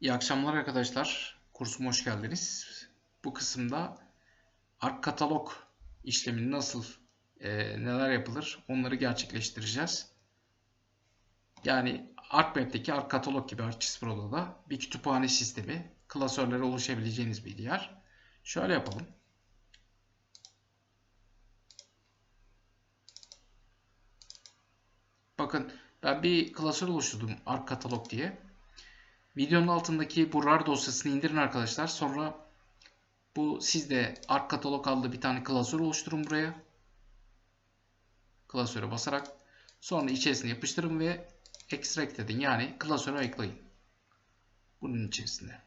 İyi akşamlar arkadaşlar. Kursuma hoş geldiniz. Bu kısımda Arc katalog işlemini nasıl e, neler yapılır onları gerçekleştireceğiz. Yani ArcMap'teki Arc katalog gibi ArcGIS Pro'da da bir kütüphane sistemi, klasörlere oluşabileceğiniz bir yer. Şöyle yapalım. Bakın ben bir klasör oluşturdum Arc katalog diye. Videonun altındaki bu RAR dosyasını indirin arkadaşlar. Sonra bu sizde Arc Katalog adlı bir tane klasör oluşturun buraya. Klasöre basarak sonra içerisine yapıştırın ve extract edin. Yani klasöre ayıklayın. Bunun içerisinde.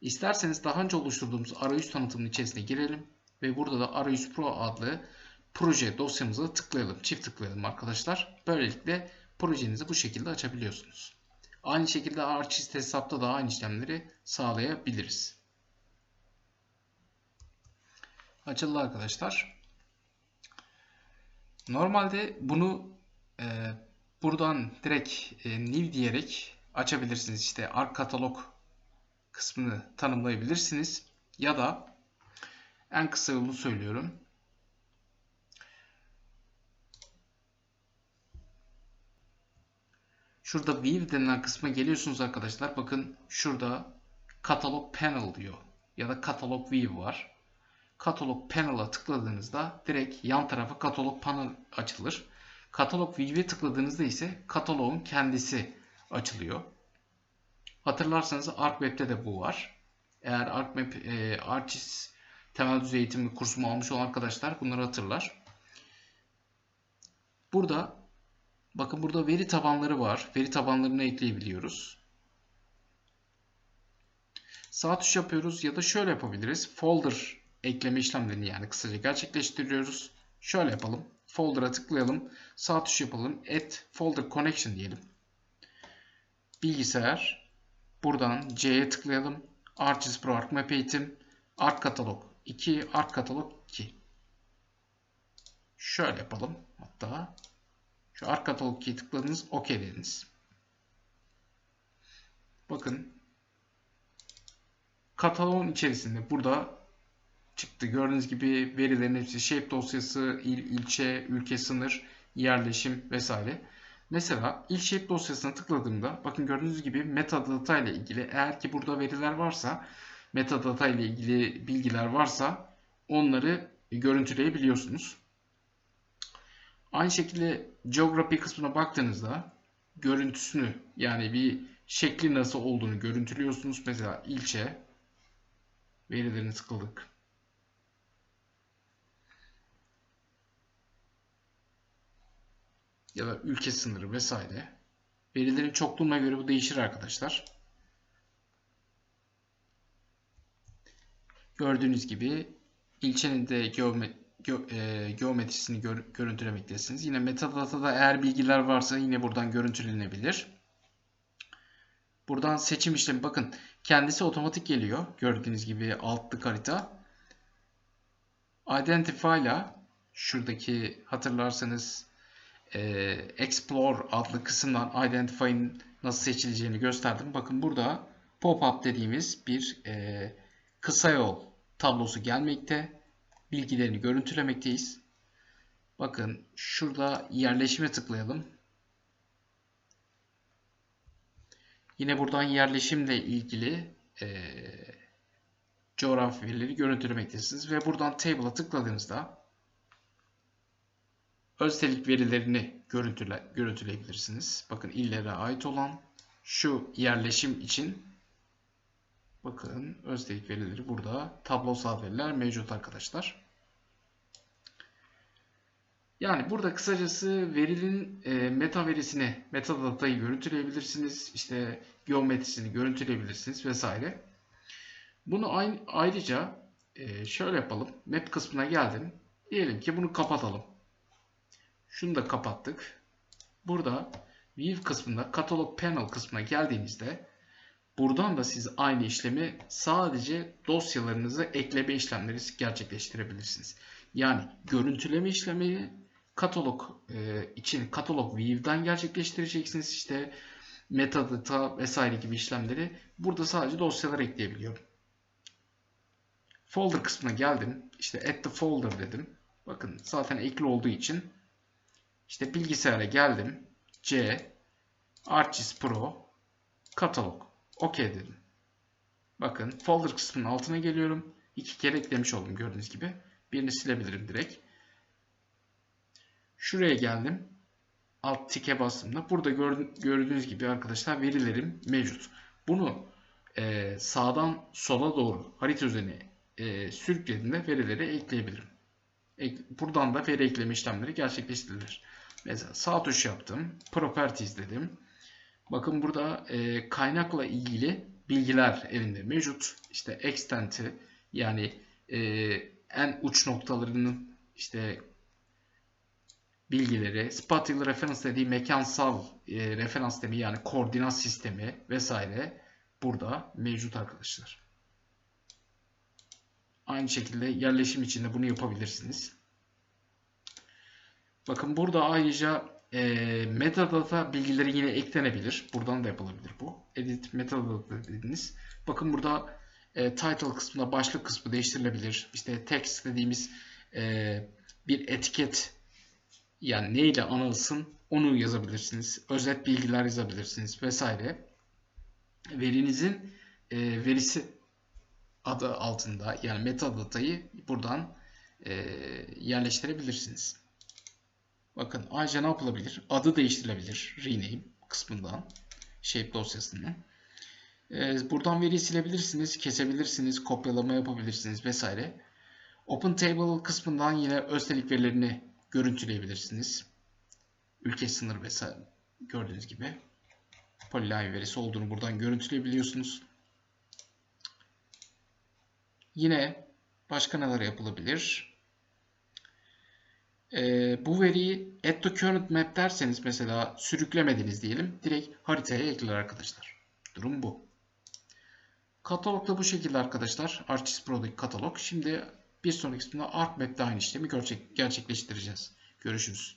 İsterseniz daha önce oluşturduğumuz arayüz tanıtımının içerisine girelim ve burada da arayüz pro adlı proje dosyamıza tıklayalım. Çift tıklayalım arkadaşlar. Böylelikle projenizi bu şekilde açabiliyorsunuz. Aynı şekilde ArcGIS hesapta da aynı işlemleri sağlayabiliriz. Açıldı arkadaşlar. Normalde bunu e, buradan direkt e, new diyerek açabilirsiniz. İşte Arc katalog kısmını tanımlayabilirsiniz. Ya da en kısa yolunu söylüyorum. Şurada View denilen kısma geliyorsunuz arkadaşlar. Bakın şurada Catalog Panel diyor. Ya da Catalog View var. Catalog Panel'a tıkladığınızda direkt yan tarafa Catalog Panel açılır. Catalog View'e tıkladığınızda ise katalogun kendisi açılıyor. Hatırlarsanız ArcWeb'de de bu var. Eğer ArcMap, e, ArcGIS temel düzey eğitimi kursumu almış olan arkadaşlar bunları hatırlar. Burada Bakın burada veri tabanları var. Veri tabanlarını ekleyebiliyoruz. Sağ tuş yapıyoruz ya da şöyle yapabiliriz. Folder ekleme işlemlerini yani kısaca gerçekleştiriyoruz. Şöyle yapalım. Folder'a tıklayalım. Sağ tuş yapalım. Add folder connection diyelim. Bilgisayar. Buradan C'ye tıklayalım. ArcGIS Pro ArcMap eğitim. Arc Katalog 2. Arc Katalog 2. Şöyle yapalım. Hatta şu arka katalog key'i tıkladınız. OK dediniz. Bakın kataloğun içerisinde burada çıktı. Gördüğünüz gibi verilerin hepsi shape dosyası, il, ilçe, ülke sınır, yerleşim vesaire. Mesela il shape dosyasına tıkladığımda bakın gördüğünüz gibi metadata ile ilgili eğer ki burada veriler varsa metadata ile ilgili bilgiler varsa onları görüntüleyebiliyorsunuz. Aynı şekilde geography kısmına baktığınızda görüntüsünü yani bir şekli nasıl olduğunu görüntülüyorsunuz. Mesela ilçe verilerini tıkladık. Ya da ülke sınırı vesaire. Verilerin çokluğuna göre bu değişir arkadaşlar. Gördüğünüz gibi ilçenin de geometri e, geometrisini gör, görüntülemektesiniz. Yine metadatada eğer bilgiler varsa yine buradan görüntülenebilir. Buradan seçim işlemi bakın kendisi otomatik geliyor. Gördüğünüz gibi altlık harita. Identify ile şuradaki hatırlarsanız e, Explore adlı kısımdan Identify'ın nasıl seçileceğini gösterdim. Bakın burada pop-up dediğimiz bir e, kısa yol tablosu gelmekte bilgilerini görüntülemekteyiz. Bakın şurada yerleşime tıklayalım. Yine buradan yerleşimle ilgili e, coğrafi verileri görüntülemektesiniz. Ve buradan table'a tıkladığınızda öztelik verilerini görüntüle, görüntüleyebilirsiniz. Bakın illere ait olan şu yerleşim için bakın öztelik verileri burada tablosal veriler mevcut arkadaşlar. Yani burada kısacası verinin e, meta verisini, metadatayı görüntüleyebilirsiniz. İşte geometrisini görüntüleyebilirsiniz vesaire. Bunu aynı, ayrıca e, şöyle yapalım. Map kısmına geldim. Diyelim ki bunu kapatalım. Şunu da kapattık. Burada View kısmında Catalog Panel kısmına geldiğinizde buradan da siz aynı işlemi sadece dosyalarınızı ekleme işlemleri gerçekleştirebilirsiniz. Yani görüntüleme işlemi katalog e, için katalog view'dan gerçekleştireceksiniz. İşte metadata vesaire gibi işlemleri burada sadece dosyalar ekleyebiliyorum. Folder kısmına geldim. İşte add the folder dedim. Bakın zaten ekli olduğu için işte bilgisayara geldim. C ArcGIS Pro katalog. OK dedim. Bakın folder kısmının altına geliyorum. İki kere eklemiş oldum gördüğünüz gibi. Birini silebilirim direkt. Şuraya geldim. Alt tike bastığımda burada gördüğünüz gibi arkadaşlar verilerim mevcut. Bunu e, sağdan sola doğru harita üzerine e, sürüklediğimde verileri ekleyebilirim. Ek, buradan da veri ekleme işlemleri gerçekleştirilir. Mesela sağ tuş yaptım. Properties dedim. Bakın burada e, kaynakla ilgili bilgiler elinde mevcut. İşte extent'i yani e, en uç noktalarının işte bilgileri, spatial reference dediği mekansal e, referans sistemi yani koordinat sistemi vesaire burada mevcut arkadaşlar. Aynı şekilde yerleşim için de bunu yapabilirsiniz. Bakın burada ayrıca e, metadata bilgileri yine eklenebilir. Buradan da yapılabilir bu. Edit metadata dediğiniz. Bakın burada e, title kısmında başlık kısmı değiştirilebilir. İşte text dediğimiz e, bir etiket yani neyle anılsın onu yazabilirsiniz. Özet bilgiler yazabilirsiniz vesaire. Verinizin e, verisi adı altında yani metadatayı buradan e, yerleştirebilirsiniz. Bakın ayrıca ne yapılabilir? Adı değiştirilebilir. Rename kısmından. Shape dosyasını. E, buradan veriyi silebilirsiniz, kesebilirsiniz, kopyalama yapabilirsiniz vesaire. Open Table kısmından yine östelik verilerini görüntüleyebilirsiniz. Ülke sınır vesaire gördüğünüz gibi polyline verisi olduğunu buradan görüntüleyebiliyorsunuz. Yine başka neler yapılabilir? Ee, bu veriyi add to current map derseniz mesela sürüklemediniz diyelim. Direkt haritaya ekler arkadaşlar. Durum bu. Katalog da bu şekilde arkadaşlar. ArcGIS Pro'daki katalog. Şimdi bir sonraki kısmında ArcMap'te aynı işlemi gerçekleştireceğiz. Görüşürüz.